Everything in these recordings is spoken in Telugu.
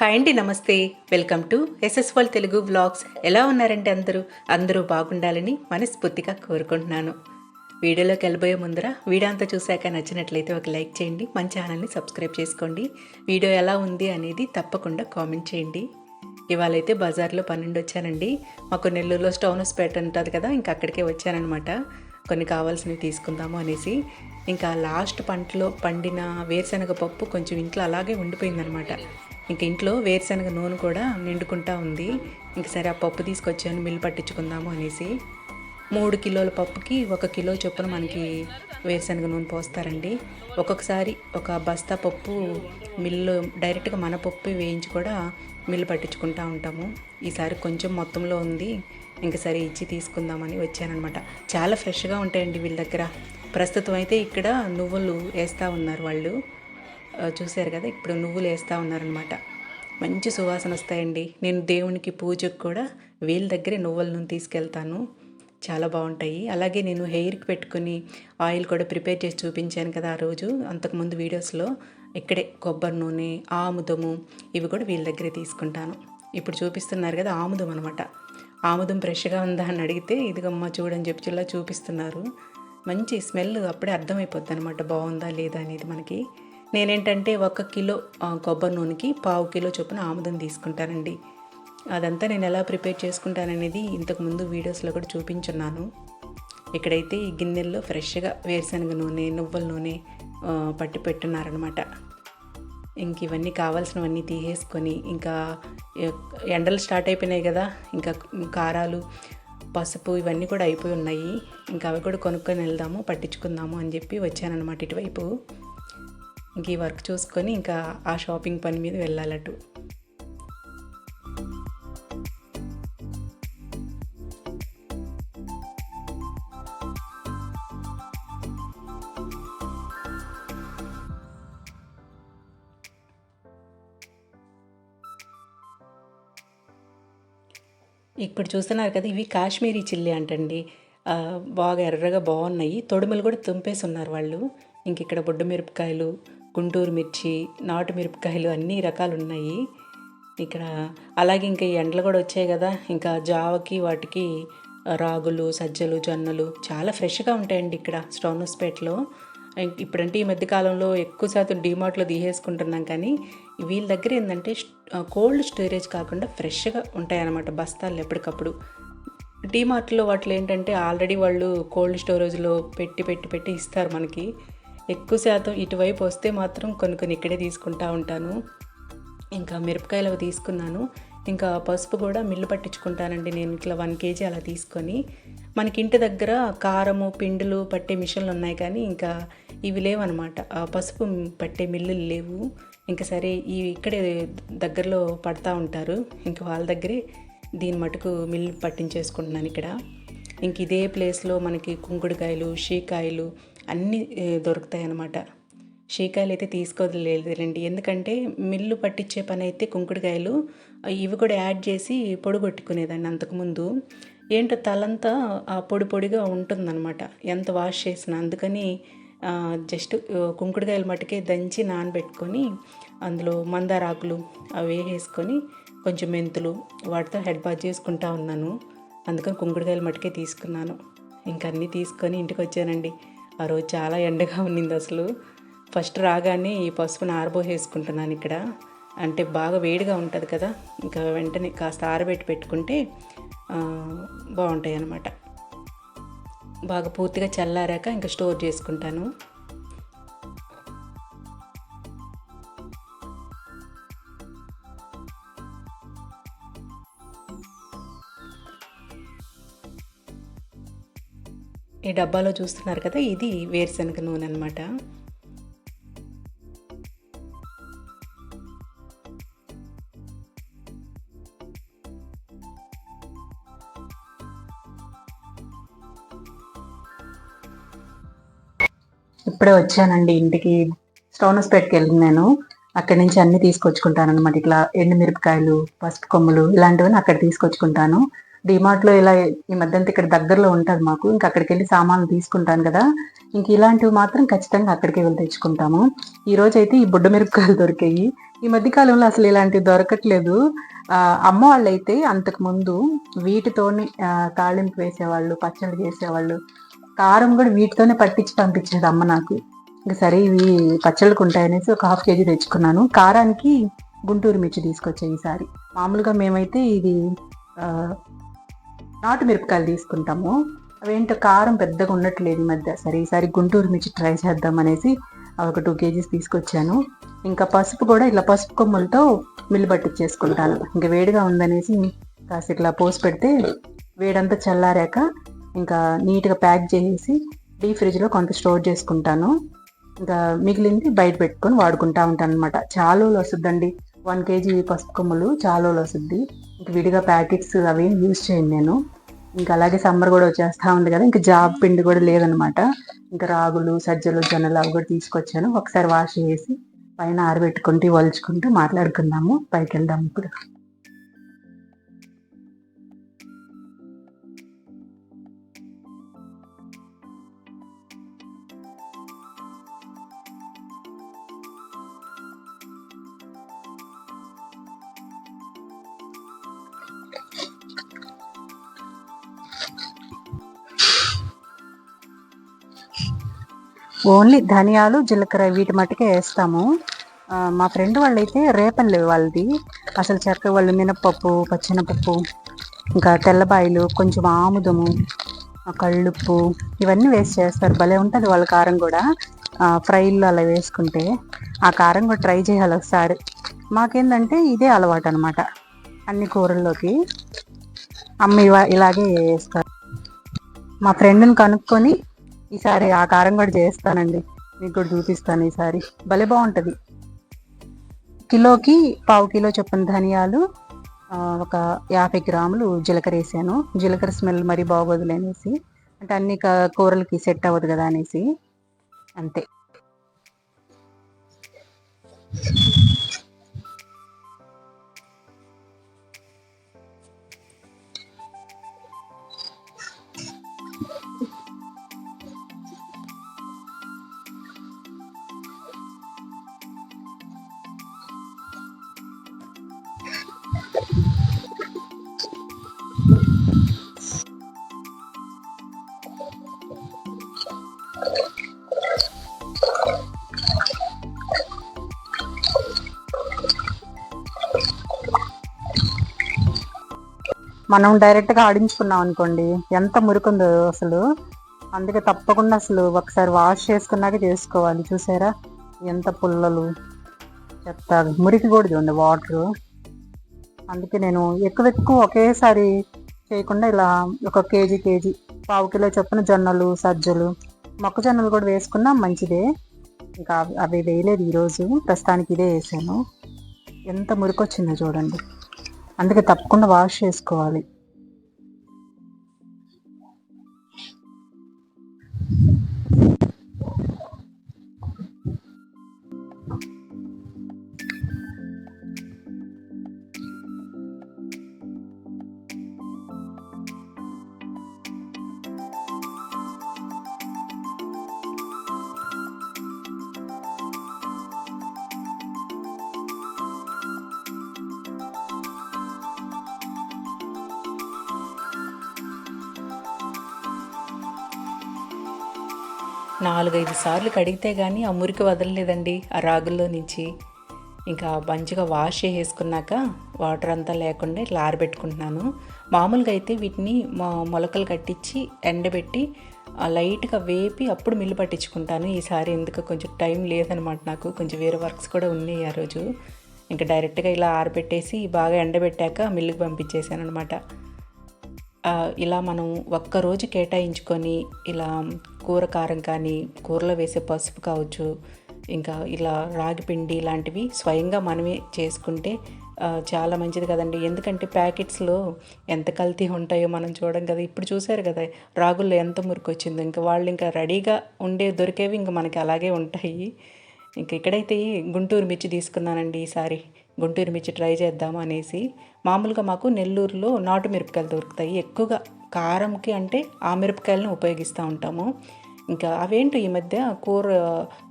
హాయ్ అండి నమస్తే. వెల్కమ్ టు ఎస్ఎస్వల్ తెలుగు వ్లాగ్స్. ఎలా ఉన్నారంటే అందరూ? అందరూ బాగుండాలని మనస్ఫూర్తిగా కోరుకుంటున్నాను. వీడియోలోకి వెళ్ళబోయే ముందర వీడియో అంతా చూశాక నచ్చినట్లయితే ఒక లైక్ చేయండి మన ఛానల్ని సబ్స్క్రైబ్ చేసుకోండి. వీడియో ఎలా ఉంది అనేది తప్పకుండా కామెంట్ చేయండి. ఇవాళ అయితే బజార్లో పన్నెండు వచ్చానండి. మాకు నెల్లూరులో స్టోనస్ పేట ఉంటుంది కదా ఇంకా అక్కడికే వచ్చానమాట కొన్ని కావాల్సినవి తీసుకుందాము అనేసి. ఇంకా లాస్ట్ పంటలో పండిన వేరుశనగ పప్పు కొంచెం ఇంట్లో అలాగే ఉండిపోయిందనమాట ఇంక ఇంట్లో వేరుశనగ నూనె కూడా నిండుకుంటా ఉంది. ఇంక సరే ఆ పప్పు తీసుకొచ్చాను మిల్లు పట్టించుకుందాము అనేసి. మూడు కిలోల పప్పుకి ఒక కిలో చొప్పున మనకి వేరుశనగ నూనె పోస్తారండి. ఒక్కొక్కసారి ఒక బస్తా పప్పు మిల్లు డైరెక్ట్గా మన పప్పు వేయించి కూడా మిల్లు పట్టించుకుంటా ఉంటాము. ఈసారి కొంచెం మొత్తంలో ఉంది. ఇంక సరే ఇచ్చి తీసుకుందామని వచ్చానమాట చాలా ఫ్రెష్గా ఉంటాయండి వీళ్ళ దగ్గర. ప్రస్తుతం అయితే ఇక్కడ నువ్వులు వేస్తూ ఉన్నారు వాళ్ళు. చూశారు కదా ఇప్పుడు నువ్వులు వేస్తూ ఉన్నారనమాట మంచి సువాసన వస్తాయండి. నేను దేవునికి పూజకు కూడా వీళ్ళ దగ్గరే నువ్వుల నూనె తీసుకెళ్తాను. చాలా బాగుంటాయి. అలాగే నేను హెయిర్కి పెట్టుకుని ఆయిల్ కూడా ప్రిపేర్ చేసి చూపించాను కదా ఆ రోజు అంతకుముందు వీడియోస్లో. ఇక్కడే కొబ్బరి నూనె ఆముదము ఇవి కూడా వీళ్ళ దగ్గరే తీసుకుంటాను. ఇప్పుడు చూపిస్తున్నారు కదా ఆముదం అనమాట ఆముదం ఫ్రెష్గా ఉందా అని అడిగితే ఇదిగమ్మా చూడని చెప్పి ఇలా చూపిస్తున్నారు. మంచి స్మెల్ అప్పుడే అర్థమైపోద్ది అనమాట బాగుందా లేదా అనేది మనకి. నేనేంటంటే ఒక కిలో కొబ్బరి నూనెకి పావు కిలో చొప్పున ఆముదం తీసుకుంటానండి. అదంతా నేను ఎలా ప్రిపేర్ చేసుకుంటాననేది ఇంతకుముందు వీడియోస్లో కూడా చూపించున్నాను. ఇక్కడైతే ఈ గిన్నెల్లో ఫ్రెష్గా వేరుశనగ నూనె నువ్వుల నూనె పట్టి పెట్టున్నారనమాట ఇంక ఇవన్నీ కావాల్సినవన్నీ తీసేసుకొని ఇంకా ఎండలు స్టార్ట్ అయిపోయినాయి కదా ఇంకా కారాలు పసుపు ఇవన్నీ కూడా అయిపోయి ఉన్నాయి. ఇంకా అవి కూడా కొనుక్కొని వెళ్దాము పట్టించుకుందాము అని చెప్పి వచ్చానమాట ఇటువైపు. ఇంక ఈ వర్క్ చూసుకొని ఇంకా ఆ షాపింగ్ పని మీద వెళ్ళాలటు. ఇప్పుడు చూస్తున్నారు కదా ఇవి కాశ్మీరీ చిల్లీ అంటండి. బాగా ఎర్రగా బాగున్నాయి. తొడుమలు కూడా తుంపేసి ఉన్నారు వాళ్ళు. ఇంక ఇక్కడ బొడ్డు మిరపకాయలు గుంటూరు మిర్చి నాటు మిరపకాయలు అన్ని రకాలు ఉన్నాయి ఇక్కడ అలాగే ఇంకా ఈ ఎండలు కూడా వచ్చాయి కదా. ఇంకా జావకి వాటికి రాగులు సజ్జలు జొన్నలు చాలా ఫ్రెష్గా ఉంటాయండి ఇక్కడ స్టోనస్పేటలో. ఇప్పుడంటే ఈ మధ్యకాలంలో ఎక్కువ శాతం డీమార్ట్లో తీసేసుకుంటున్నాం కానీ వీళ్ళ దగ్గర ఏంటంటే కోల్డ్ స్టోరేజ్ కాకుండా ఫ్రెష్గా ఉంటాయన్నమాట బస్తాలు ఎప్పటికప్పుడు. డీమార్ట్లో వాటిలో ఏంటంటే ఆల్రెడీ వాళ్ళు కోల్డ్ స్టోరేజ్లో పెట్టి పెట్టి పెట్టి ఇస్తారు మనకి. ఎక్కువ శాతం ఇటువైపు వస్తే మాత్రం కొన్ని కొన్ని ఇక్కడే తీసుకుంటా ఉంటాను. ఇంకా మిరపకాయలు అవి తీసుకున్నాను. ఇంకా పసుపు కూడా మిల్లు పట్టించుకుంటానండి నేను ఇట్లా వన్ కేజీ అలా తీసుకొని. మనకి ఇంటి దగ్గర కారము పిండులు పట్టే మిషన్లు ఉన్నాయి కానీ ఇంకా ఇవి లేవన్నమాట. పసుపు పట్టే మిల్లులు లేవు. ఇంకా సరే ఈ ఇక్కడే దగ్గరలో పడతా ఉంటారు. ఇంకా వాళ్ళ దగ్గరే దీని మటుకు మిల్లు పట్టించేసుకుంటున్నాను ఇక్కడ. ఇంక ఇదే ప్లేస్లో మనకి కుంకుడుకాయలు షీకాయలు అన్నీ దొరుకుతాయి అన్నమాట షీకాయలు అయితే తీసుకోలేదులేండి ఎందుకంటే మిల్లు పట్టించే పని అయితే కుంకుడుకాయలు ఇవి కూడా యాడ్ చేసి పొడిగొట్టుకునేదాన్ని అంతకుముందు. ఏంటో తలంతా ఆ పొడి పొడిగా ఉంటుందన్నమాట. ఎంత వాష్ చేసినా. అందుకని జస్ట్ కుంకుడుకాయలు మటుకే దంచి నానబెట్టుకొని అందులో మందార ఆకులు అవి వేసుకొని కొంచెం మెంతులు వాటితో హెడ్ బాత్ చేసుకుంటా ఉన్నాను. అందుకని కుంకుడుకాయలు మటుకే తీసుకున్నాను. ఇంకా అన్నీ తీసుకొని ఇంటికి వచ్చానండి ఆ రోజు చాలా ఎండగా ఉన్నింది అసలు. ఫస్ట్ రాగానే ఈ పసుపుని ఆరబోసేసుకుంటున్నాను ఇక్కడ. అంటే బాగా వేడిగా ఉంటుంది కదా. ఇంకా వెంటనే కాస్త ఆరబెట్టి పెట్టుకుంటే బాగుంటాయి అన్నమాట బాగా పూర్తిగా చల్లారాక ఇంకా స్టోర్ చేసుకుంటాను. ఈ డబ్బాలో చూస్తున్నారు కదా ఇది వేరుశనగ నూనె అనమాట ఇప్పుడే వచ్చానండి ఇంటికి. స్టోనస్పేట్కి వెళ్ళినాను అక్కడి నుంచి అన్ని తీసుకొచ్చుకుంటాను అనమాట ఇట్లా ఎండు మిరపకాయలు పసుపు కొమ్ములు ఇలాంటివన్నీ అక్కడ తీసుకొచ్చుకుంటాను. డిమార్ట్లో ఇలా ఈ మధ్యంతా ఇక్కడ దగ్గరలో ఉంటుంది మాకు. ఇంకా అక్కడికి వెళ్ళి సామాన్లు తీసుకుంటాను కదా. ఇంక ఇలాంటివి మాత్రం ఖచ్చితంగా అక్కడికి వెళ్ళి తెచ్చుకుంటాము. ఈ రోజు అయితే ఈ బుడ్డ మిరపకాయలు దొరికాయి. ఈ మధ్య కాలంలో అసలు ఇలాంటివి దొరకట్లేదు. అమ్మ వాళ్ళు అయితే అంతకు ముందు వీటితోనే తాళింపు వేసేవాళ్ళు పచ్చళ్ళు చేసేవాళ్ళు. కారం కూడా వీటితోనే పట్టించి పంపించేది అమ్మ నాకు. ఇంకా సరే ఇవి పచ్చళ్ళకు ఉంటాయనేసి ఒక హాఫ్ కేజీ తెచ్చుకున్నాను. కారానికి గుంటూరు మిర్చి తీసుకొచ్చే ఈసారి. మామూలుగా మేమైతే ఇది నాటు మిరపకాయలు తీసుకుంటాము. అవేంటో కారం పెద్దగా ఉండట్లేదు ఈ మధ్య. సరే ఈసారి గుంటూరు మిర్చి ట్రై చేద్దాం అనేసి అవి ఒక టూ కేజీస్ తీసుకొచ్చాను. ఇంకా పసుపు కూడా ఇలా పసుపు కొమ్ములతో మిల్లు పట్టించేసుకుంటాను. ఇంకా వేడిగా ఉందనేసి కాస్త ఇట్లా పోసి పెడితే వేడంతా చల్లారాక ఇంకా నీట్గా ప్యాక్ చేసేసి డీప్ ఫ్రిడ్జ్లో కొంత స్టోర్ చేసుకుంటాను. ఇంకా మిగిలింది బయట పెట్టుకొని వాడుకుంటా ఉంటాను అనమాట చాలా రోజులు వస్తుందండి. వన్ కేజీ పసుపు కొమ్ములు చాలా రోజులు వస్తుంది ఇంక విడిగా ప్యాకెట్స్ అవి యూజ్ చేయండి నేను. ఇంకా అలాగే సమ్మర్ కూడా వచ్చేస్తా ఉంది కదా ఇంకా జాబ్ పిండి కూడా లేదనమాట. ఇంకా రాగులు సజ్జలు జొన్నలు అవి కూడా తీసుకొచ్చాను. ఒకసారి వాష్ చేసి పైన ఆరబెట్టుకుంటూ వలుచుకుంటూ మాట్లాడుకుందాము. పైకి వెళ్దాం ఇప్పుడు. ఓన్లీ ధనియాలు జీలకర్ర వీటి మట్టుకే వేస్తాము. మా ఫ్రెండ్ వాళ్ళైతే రేపల్లె వాళ్ళది. అసలు చెక్క వాళ్ళు మినపప్పు పచ్చెనపప్పు ఇంకా తెల్లబాయిలు కొంచెం ఆముదము కళ్ళుప్పు ఇవన్నీ వేసి చేస్తారు. భలే ఉంటుంది వాళ్ళ కారం కూడా. ఫ్రైల్లో అలా వేసుకుంటే ఆ కారం కూడా ట్రై చేయాలి ఒకసారి. మాకేందంటే ఇదే అలవాటు అనమాట అన్ని కూరల్లోకి. అమ్మ ఇవా- ఇలాగే వేస్తారు. మా ఫ్రెండ్ని కనుక్కొని ఈసారి ఆ కారం కూడా చేస్తానండి. మీకు కూడా చూపిస్తాను ఈసారి. భలే బాగుంటుంది. కిలోకి పావు కిలో చొప్పున ధనియాలు ఒక యాభై గ్రాములు జీలకర్ర వేసాను. జీలకర్ర స్మెల్ మరీ బాగోదులే అనేసి. అంటే అన్ని కూరలకి సెట్ అవ్వదు కదా అనేసి. అంతే. మనం డైరెక్ట్గా ఆడించుకున్నాం అనుకోండి ఎంత మురికుందో అసలు. అందుకే తప్పకుండా అసలు ఒకసారి వాష్ చేసుకున్నాక చేసుకోవాలి చూసారా? ఎంత పుల్లలు చెత్త మురికి కూడా చూడండి వాటర్ అందుకే నేను ఎక్కువ ఎక్కువ ఒకేసారి చేయకుండా ఇలా ఒక కేజీ కేజీ పావు కిలో చొప్పున జొన్నలు సజ్జలు మొక్కజొన్నలు కూడా వేసుకున్నా మంచిదే. ఇంకా అవి- వేయలేదు ఈరోజు ప్రస్తుతానికి ఇదే వేసాను. ఎంత మురికొచ్చిందో చూడండి. అందుకే తప్పకుండా వాష్ చేసుకోవాలి. నాలుగైదు సార్లు కడిగితే కానీ ఆ మురికి వదలలేదండి ఆ రాగుల్లో నుంచి. ఇంకా మంచిగా వాష్ చేసేసుకున్నాక వాటర్ అంతా లేకుండా ఇట్లా ఆరబెట్టుకుంటున్నాను. మామూలుగా అయితే వీటిని మొలకలు కట్టించి ఎండబెట్టి లైట్గా వేపి అప్పుడు మిల్లు పట్టించుకుంటాను. ఈసారి ఎందుకు కొంచెం టైం లేదనమాట నాకు కొంచెం వేరే వర్క్స్ కూడా ఉన్నాయి ఆ రోజు. ఇంకా డైరెక్ట్గా ఇలా ఆరబెట్టేసి బాగా ఎండబెట్టాక మిల్లుకి పంపించేసాను అనమాట ఇలా మనం ఒక్క రోజు కేటాయించుకొని ఇలా కూర కారం కానీ కూరలో వేసే పసుపు కావచ్చు ఇంకా ఇలా రాగి పిండి ఇలాంటివి స్వయంగా మనమే చేసుకుంటే చాలా మంచిది కదండి. ఎందుకంటే ప్యాకెట్స్లో ఎంత కల్తీ ఉంటాయో మనం చూడం కదా. ఇప్పుడు చూసారు కదా రాగుల్లో ఎంత మురికి వచ్చిందో. ఇంకా వాళ్ళు ఇంకా రెడీగా ఉండే దొరికేవి ఇంకా మనకి అలాగే ఉంటాయి. ఇంక ఇక్కడైతే గుంటూరు మిర్చి తీసుకున్నానండి ఈసారి. గుంటూరు మిర్చి ట్రై చేద్దాము అనేసి మామూలుగా మాకు నెల్లూరులో నాటు మిరపకాయలు దొరుకుతాయి. ఎక్కువగా కారంకి అంటే ఆ మిరపకాయలను ఉపయోగిస్తూ ఉంటాము. ఇంకా అవేంటో ఈ మధ్య కూర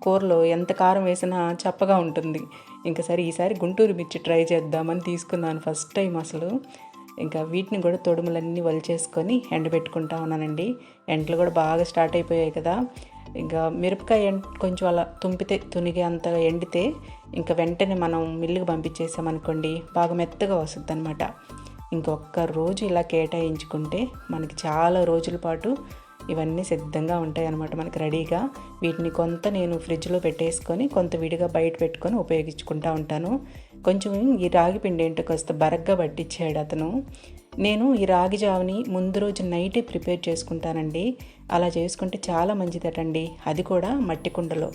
కూరలో ఎంత కారం వేసినా చప్పగా ఉంటుంది. ఇంకా సరే ఈసారి గుంటూరు మిర్చి ట్రై చేద్దామని తీసుకున్నాను ఫస్ట్ టైం అసలు. ఇంకా వీటిని కూడా తొడుములన్నీ వలిచేసుకొని ఎండబెట్టుకుంటా ఉన్నానండి. ఎండలు కూడా బాగా స్టార్ట్ అయిపోయాయి కదా. ఇంకా మిరపకాయ కొంచెం అలా తుంపితే తునిగే అంత ఎండితే ఇంకా వెంటనే మనం మిల్లుకి పంపించేసామనుకోండి బాగా మెత్తగా వస్తుంది అనమాట ఇంకొక్క రోజు ఇలా కేటాయించుకుంటే మనకి చాలా రోజుల పాటు ఇవన్నీ సిద్ధంగా ఉంటాయి అన్నమాట మనకి రెడీగా. వీటిని కొంత నేను ఫ్రిడ్జ్లో పెట్టేసుకొని కొంత విడిగా బయట పెట్టుకొని ఉపయోగించుకుంటూ ఉంటాను. కొంచెం ఈ రాగి పిండి ఏంటో కాస్త బరగ్గా పట్టించాడు అతను. నేను ఈ రాగి జావని ముందు రోజు నైటే ప్రిపేర్ చేసుకుంటానండి. అలా చేసుకుంటే చాలా మంచిదటండి. అది కూడా మట్టి కుండలో.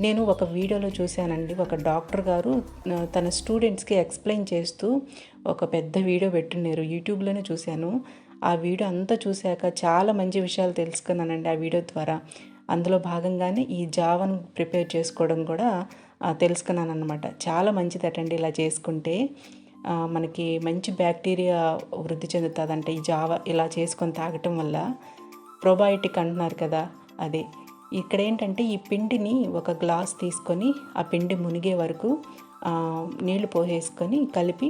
నేను ఒక వీడియోలో చూశానండి. ఒక డాక్టర్ గారు తన స్టూడెంట్స్కి ఎక్స్ప్లెయిన్ చేస్తూ ఒక పెద్ద వీడియో పెట్టున్నారు యూట్యూబ్లోనే చూశాను. ఆ వీడియో అంతా చూశాక చాలా మంచి విషయాలు తెలుసుకున్నానండి ఆ వీడియో ద్వారా. అందులో భాగంగానే ఈ జావను ప్రిపేర్ చేసుకోవడం కూడా తెలుసుకున్నాను అనమాట చాలా మంచిదటండి ఇలా చేసుకుంటే. మనకి మంచి బ్యాక్టీరియా వృద్ధి చెందుతుందంట ఈ జావ ఇలా చేసుకొని తాగటం వల్ల ప్రోబయోటిక్ అంటున్నారు కదా అదే. ఇక్కడ ఏంటంటే ఈ పిండిని ఒక గ్లాస్ తీసుకొని ఆ పిండి మునిగే వరకు నీళ్ళు పోసేసుకొని కలిపి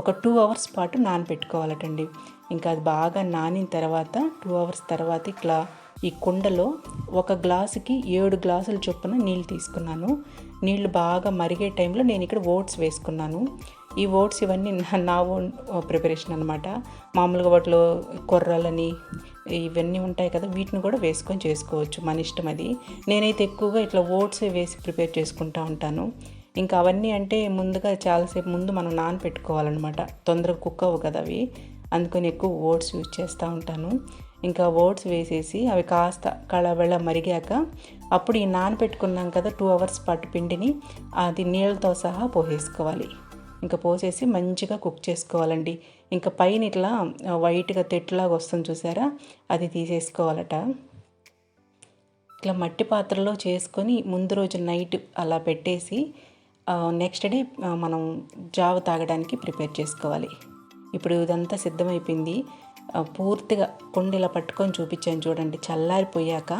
ఒక టూ అవర్స్ పాటు నానబెట్టుకోవాలటండి ఇంకా అది బాగా నానిన తర్వాత టూ అవర్స్ తర్వాత ఇట్లా ఈ కుండలో ఒక గ్లాసుకి ఏడు గ్లాసుల చొప్పున నీళ్ళు తీసుకున్నాను. నీళ్ళు బాగా మరిగే టైంలో నేను ఇక్కడ ఓట్స్ వేసుకున్నాను. ఈ ఓట్స్ ఇవన్నీ నా ఓన్ ప్రిపరేషన్ అనమాట మామూలుగా వాటిలో కొర్రలని ఇవన్నీ ఉంటాయి కదా వీటిని కూడా వేసుకొని చేసుకోవచ్చు మన ఇష్టం అది. నేనైతే ఎక్కువగా ఇట్లా ఓట్స్ వేసి ప్రిపేర్ చేసుకుంటూ ఉంటాను. ఇంకా అవన్నీ అంటే ముందుగా చాలాసేపు ముందు మనం నానపెట్టుకోవాలన్నమాట. తొందరగా కుక్ అవ్వు కదా అవి. అందుకని ఎక్కువ ఓట్స్ యూజ్ చేస్తూ ఉంటాను. ఇంకా ఓట్స్ వేసేసి అవి కాస్త కళబెళ్ళ మరిగాక అప్పుడు ఈ నానపెట్టుకున్నాం కదా టూ అవర్స్ పాటు పిండిని అది నీళ్ళతో సహా పోసేసుకోవాలి. ఇంకా పోసేసి మంచిగా కుక్ చేసుకోవాలండి. ఇంకా పైన ఇట్లా వైట్గా తెట్టులాగా వస్తుంది చూసారా? అది తీసేసుకోవాలట. ఇట్లా మట్టి పాత్రలో చేసుకొని ముందు రోజు నైట్ అలా పెట్టేసి నెక్స్ట్ డే మనం జావ తాగడానికి ప్రిపేర్ చేసుకోవాలి. ఇప్పుడు ఇదంతా సిద్ధమైపోయింది. పూర్తిగా కొండలా పట్టుకొని చూపించాను చూడండి. చల్లారిపోయాక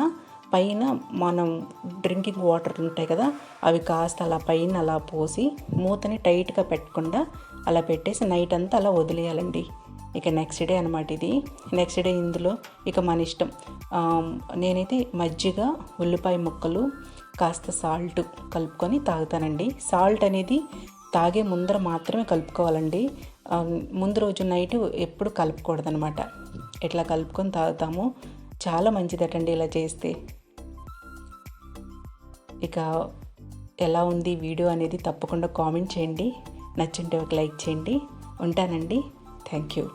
పైన మనం డ్రింకింగ్ వాటర్ ఉంటాయి కదా అవి కాస్త అలా పైన అలా పోసి మూతని టైట్గా పెట్టకుండా అలా పెట్టేసి నైట్ అంతా అలా వదిలేయాలండి. ఇక నెక్స్ట్ డే అనమాట ఇది. నెక్స్ట్ డే ఇందులో ఇక మన ఇష్టం. నేనైతే మజ్జిగ ఉల్లిపాయ ముక్కలు కాస్త సాల్ట్ కలుపుకొని తాగుతానండి. సాల్ట్ అనేది తాగే ముందర మాత్రమే కలుపుకోవాలండి. ముందు రోజు నైట్ ఎప్పుడు కలుపుకూడదనమాట ఇట్లా కలుపుకొని తాగుతాము చాలా మంచిదటండి ఇలా చేస్తే. ఇక ఎలా ఉంది వీడియో అనేది తప్పకుండా కామెంట్ చేయండి. నచ్చుంటే ఒక లైక్ చేయండి. ఉంటానండి. Thank you.